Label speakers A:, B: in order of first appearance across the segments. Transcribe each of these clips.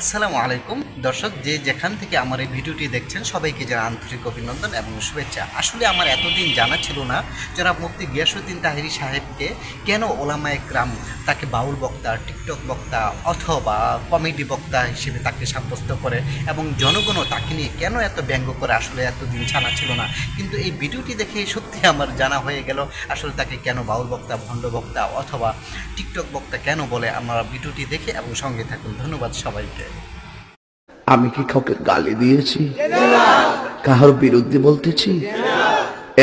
A: আসসালামু আলাইকুম। দর্শক, যে যেখান থেকে আমার এই ভিডিওটি দেখছেন, সবাইকে যারা আন্তরিক অভিনন্দন এবং শুভেচ্ছা। আসলে আমার এতদিন জানা ছিল না জনাব মুফতি গিয়াসুদ্দিন তাহিরি সাহেবকে কেন ওলামা একরাম তাকে বাউল বক্তা, টিকটক বক্তা অথবা কমেডি বক্তা হিসেবে তাকে সাব্যস্ত করে এবং জনগণও তাকে নিয়ে কেন এত ব্যঙ্গ করে আসলে এতদিন জানা ছিল না? কিন্তু এই ভিডিওটি দেখে সত্যি আমার জানা হয়ে গেল আসলে তাকে কেন বাউল বক্তা, ভণ্ড বক্তা অথবা টিকটক বক্তা কেন বলে আমরা ভিডিওটি দেখে এবং সঙ্গে থাকুন। ধন্যবাদ সবাইকে।
B: আমি কি কাউকে গালি দিয়েছি? কাহার বিরুদ্ধে বলতেছি?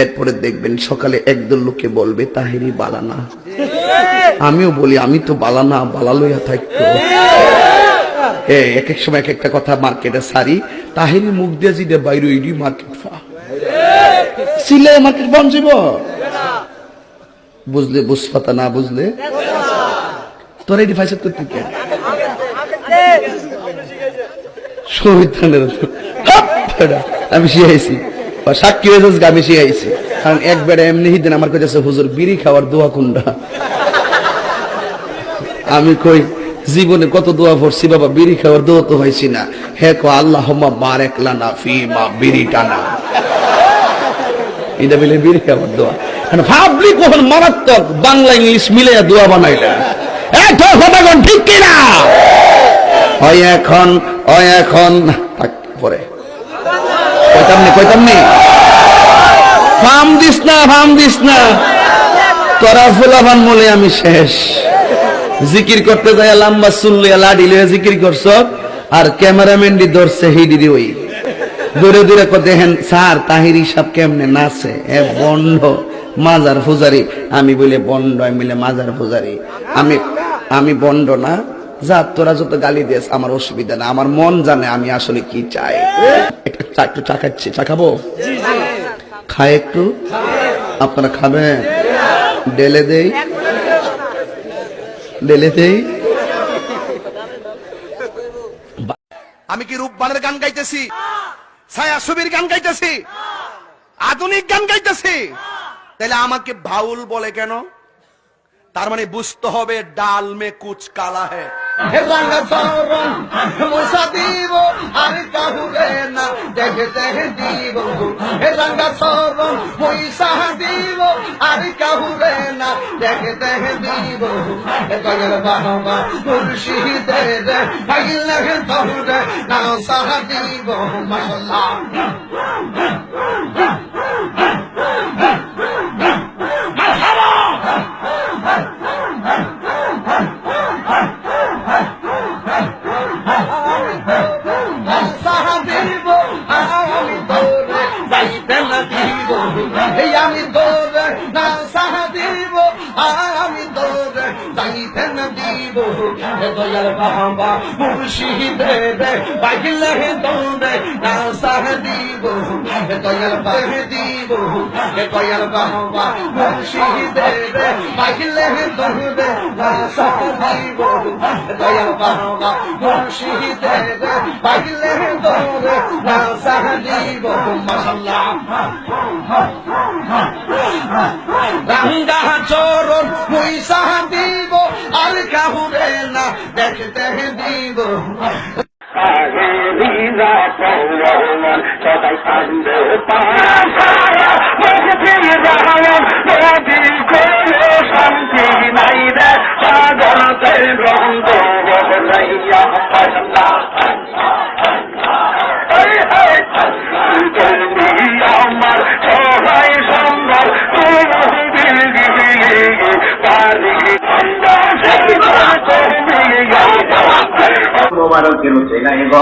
B: এরপরে দেখবেন সকালে একদল লোকে বলবে তাহেরি বালানা আমিও বলি, আমি তো বালানা বালা লইয়া থাকতো এক এক সময় এক একটা কথা, মার্কেটে সারি তাহেরি মুখ দিয়ে জিদে বাইরে ইডি মার্কেট ফা। সিলে মার্কেট বন যাব বুঝলে বুঝপাতা না বুঝলে? তোর এটি ফাইসাত করতে আমি শিখাইছি বা সাক্ষী আমি শিখাইছি কারণ এমনি দিন আমার কাছে হুজুর, বিড়ি খাওয়ার দোয়া কুন্ডা আমি কই, জীবনে কত দোয়া পড়ছি, বাবা, বিড়ি খাওয়ার দোয়া তো হয়েছি না। হে কো আল্লাহ বারেক লানা ফি মা বিড়ি টানা এটা বিড়ি খাওয়ার দোয়া। ভাবলি কখন মারাত্মক বাংলা, ইংলিশ মিলে দোয়া বানাইলে একটা কথা ঠিক হয় এখন হয় এখন। থাক, পরে। কইতাম নি ফাম দিস না, ফাম দিস না। তোরা ফুলাফান বলে আমি শেষ। জিকির করতে যাই লম্বা চুল্লিয়া লাডি লইয়া জিকির করছ, আর ক্যামেরাম্যান দি ধরছে হিডি দি ওই। দূরে দূরে কত দেখেন স্যার, তাহিরি সব কেমনে নাচে? এ বন্ড, মাজার ফুজারি আমি বলে, বন্ড, আমি বলে, মাজার ফুজারি আমি আমি বন্ড না। যা, তোরা যত গালি দিস আমার অসুবিধা না। আমার মন জানে আমি আসলে কি চাই। একটু চা একটু চা খাচ্ছি। চা খাব? খায় একটু। আপনারা খাবেন? ডেলে দেই। ডেলে দেই।
C: আমি কি রূপবানের গান গাইতেছি? ছায়া ছবির গান গাইতেছি? আধুনিক গান গাইতেছি? তাহলে আমাকে ভাউল বলে কেন? তার মানে বুঝতে হবে ডাল মে কুচ কালা হ্যাঁ রঙা চরণ মুসা দিব আর কাহুরে না দেখে দেখে দিব হে রঙা চরণ মুসা দিব আর কাহুরে না দেখে দেখে দিব হে গগর বাবা মুর্শিদে রে ভাইলে হে তহুরে না সাহা দিব মাশাআল্লাহ সাহা দিব আমি তোরে যাইতে না দিব এই আমি তোরে, না সাহা দিব, আমি তোরে, যাইতে না দিব। দয়াল বাবা মুর্শিদে রে বাইলে হে তোরে, না সাহা দিব। দয়াল বাহে দিব। দয়াল বাবা মুর্শিদে রে বাইলে হে তোরে, না সাহা দিব। দয়াল বাবা মুর্শিদে রে বাইলে রাঙ্গা চরণ মুই সাহা দিব আর কাহুরে না দেখতে দিব
D: নদী
E: প্রবারকের চেনাই গো